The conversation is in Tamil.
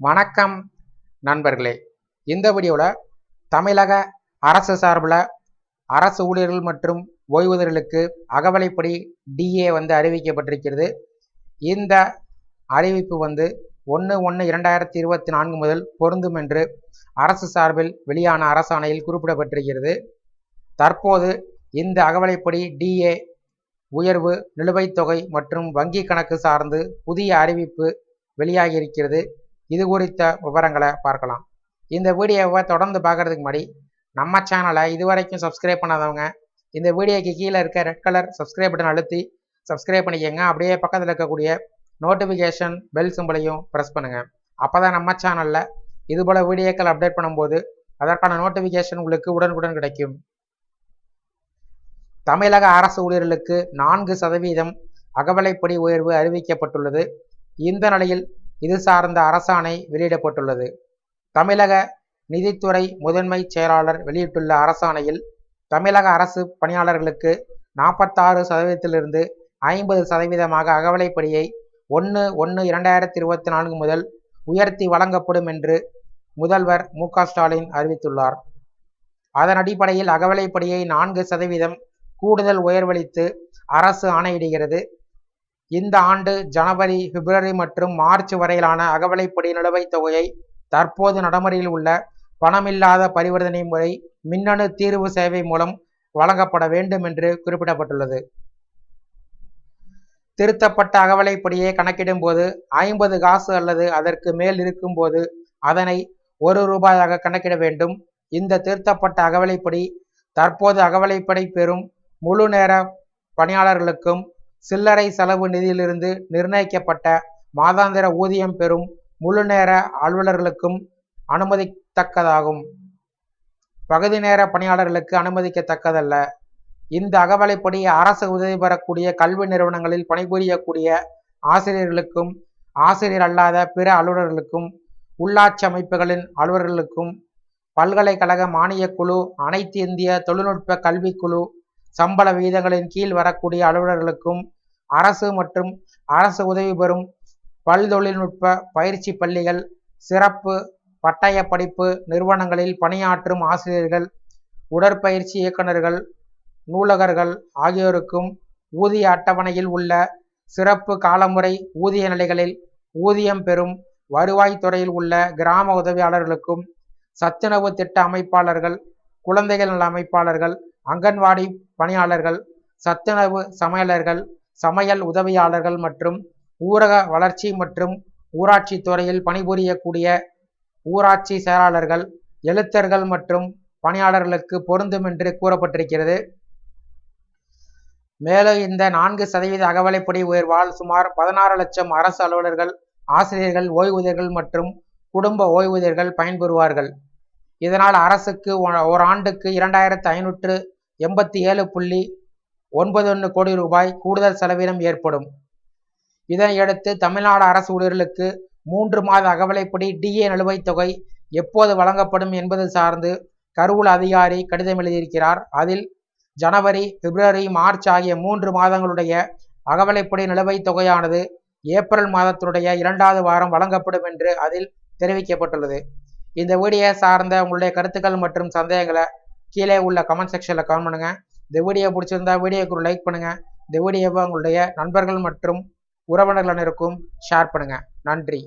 வணக்கம் நண்பர்களே. இந்த வீடியோவில் தமிழக அரசு சார்பில் அரசு ஊழியர்கள் மற்றும் ஓய்வூதியர்களுக்கு அகவலைப்படி டிஏ வந்து அறிவிக்கப்பட்டிருக்கிறது. இந்த அறிவிப்பு வந்து ஒன்று ஒன்று இரண்டாயிரத்தி இருபத்தி நான்கு முதல் பொருந்தும் என்று அரசு சார்பில் வெளியான அரசாணையில் குறிப்பிடப்பட்டிருக்கிறது. தற்போது இந்த அகவலைப்படி டிஏ உயர்வு நிலுவைத் தொகை மற்றும் வங்கி கணக்கு சார்ந்து புதிய அறிவிப்பு வெளியாகியிருக்கிறது இது குறித்த விவரங்களை பார்க்கலாம். இந்த வீடியோவை தொடர்ந்து பார்க்குறதுக்கு முன்னாடி நம்ம சேனலை இது வரைக்கும் சப்ஸ்கிரைப் பண்ணாதவங்க இந்த வீடியோக்கு கீழே இருக்க ரெட் கலர் சப்ஸ்கிரைப் பட்டன் அழுத்தி சப்ஸ்கிரைப் பண்ணிக்கோங்க. அப்படியே பக்கத்தில் இருக்கக்கூடிய நோட்டிஃபிகேஷன் பெல் சிம்பிளையும் ப்ரெஸ் பண்ணுங்கள் அப்போ தான் நம்ம சேனலில் இதுபோல் வீடியோக்கள் அப்டேட் பண்ணும்போது அதற்கான நோட்டிஃபிகேஷன் உங்களுக்கு உடனுக்குடன் கிடைக்கும். தமிழக அரசு ஊழியர்களுக்கு நான்கு சதவீதம் அகவலைப்படி உயர்வு அறிவிக்கப்பட்டுள்ளது. இந்த நிலையில் இது சார்ந்த அரசாணை வெளியிடப்பட்டுள்ளது. தமிழக நிதித்துறை முதன்மை செயலாளர் வெளியிட்டுள்ள அரசாணையில் தமிழக அரசு பணியாளர்களுக்கு நாற்பத்தாறு சதவீதத்திலிருந்து ஐம்பது சதவீதமாக அகவலைப்படியை ஒன்று ஒன்று இரண்டாயிரத்தி இருபத்தி நான்கு முதல் உயர்த்தி வழங்கப்படும் என்று முதல்வர் மு ஸ்டாலின் அறிவித்துள்ளார். அதன் அடிப்படையில் அகவலைப்படியை நான்கு சதவீதம் கூடுதல் உயர்வளித்து அரசு ஆணையிடுகிறது. இந்த ஆண்டு ஜனவரி பிப்ரவரி மற்றும் மார்ச் வரையிலான அகவலைப்படி நிலுவைத் தொகையை தற்போது நடைமுறையில் உள்ள பணமில்லாத பரிவர்த்தனை முறை மின்னணு தீர்வு சேவை மூலம் வழங்கப்பட வேண்டும் என்று குறிப்பிடப்பட்டுள்ளது. திருத்தப்பட்ட அகவலைப்படியை கணக்கிடும் போது ஐம்பது காசு அல்லது அதற்கு மேல் இருக்கும்போது அதனை ஒரு ரூபாயாக கணக்கிட வேண்டும். இந்த திருத்தப்பட்ட அகவலைப்படி தற்போது அகவலைப்படை பெறும் முழு நேர பணியாளர்களுக்கும் சில்லறை செலவு நிதியிலிருந்து நிர்ணயிக்கப்பட்ட மாதாந்திர ஊதியம் பெறும் முழு நேர அலுவலர்களுக்கும் அனுமதித்தக்கதாகும். பகுதி நேர பணியாளர்களுக்கு அனுமதிக்கத்தக்கதல்ல. இந்த அகவலைப்படி அரசு உதவி பெறக்கூடிய கல்வி நிறுவனங்களில் பணிபுரியக்கூடிய ஆசிரியர்களுக்கும் ஆசிரியர் அல்லாத பிற அலுவலர்களுக்கும் உள்ளாட்சி அமைப்புகளின் அலுவலர்களுக்கும் பல்கலைக்கழக மானியக்குழு அனைத்து இந்திய தொழில்நுட்ப கல்விக்குழு சம்பள விகிதங்களின் கீழ் வரக்கூடிய அலுவலர்களுக்கும் அரசு மற்றும் அரசு உதவி பெறும் பல் தொழில்நுட்ப பயிற்சி பள்ளிகள் சிறப்பு பட்டய படிப்பு நிறுவனங்களில் பணியாற்றும் ஆசிரியர்கள் உடற்பயிற்சி இயக்குநர்கள் நூலகர்கள் ஆகியோருக்கும் ஊதிய அட்டவணையில் உள்ள சிறப்பு காலமுறை ஊதிய நிலைகளில் ஊதியம் பெறும் வருவாய்த்துறையில் உள்ள கிராம உதவியாளர்களுக்கும் சத்துணவு திட்ட அமைப்பாளர்கள் குழந்தைகள் நல அமைப்பாளர்கள் அங்கன்வாடி பணியாளர்கள் சத்துணவு சமையலர்கள் சமையல் உதவியாளர்கள் மற்றும் ஊரக வளர்ச்சி மற்றும் ஊராட்சி துறையில் பணிபுரியக்கூடிய ஊராட்சி செயலாளர்கள் எழுத்தர்கள் மற்றும் பணியாளர்களுக்கு பொருந்தும் என்று கூறப்பட்டிருக்கிறது. மேலும் இந்த நான்கு சதவீத அகவலைப்படி உயர்வால் சுமார் பதினாறு லட்சம் அரசு அலுவலர்கள் ஆசிரியர்கள் ஓய்வூதியர்கள் மற்றும் குடும்ப ஓய்வூதியர்கள் பயன்பெறுவார்கள். இதனால் அரசுக்கு ஓராண்டுக்கு ஆண்டுக்கு இரண்டாயிரத்து ஐநூற்று எண்பத்தி ஏழு புள்ளி ஒன்பது ஒன்று கோடி ரூபாய் கூடுதல் செலவினம் ஏற்படும். இதனையடுத்து தமிழ்நாடு அரசு ஊழியர்களுக்கு மூன்று மாத அகவலைப்படி டிஏ நிலுவைத் தொகை எப்போது வழங்கப்படும் என்பது சார்ந்து கருவூல அதிகாரி கடிதம் எழுதியிருக்கிறார். அதில் ஜனவரி பிப்ரவரி மார்ச் ஆகிய மூன்று மாதங்களுடைய அகவலைப்படி நிலுவைத் தொகையானது ஏப்ரல் மாதத்தினுடைய இரண்டாவது வாரம் வழங்கப்படும் என்று அதில் தெரிவிக்கப்பட்டுள்ளது. இந்த வீடியோ சார்ந்த உங்களுடைய கருத்துக்கள் மற்றும் சந்தேகங்களை கீழே உள்ள கமெண்ட் செக்ஷனில் கமெண்ட் பண்ணுங்கள் இந்த வீடியோ பிடிச்சிருந்தா வீடியோக்கு ஒரு லைக் பண்ணுங்கள் இந்த வீடியோவை உங்களுடைய நண்பர்கள் மற்றும் உறவினர்கள் அனைவருக்கும் ஷேர் பண்ணுங்கள் நன்றி.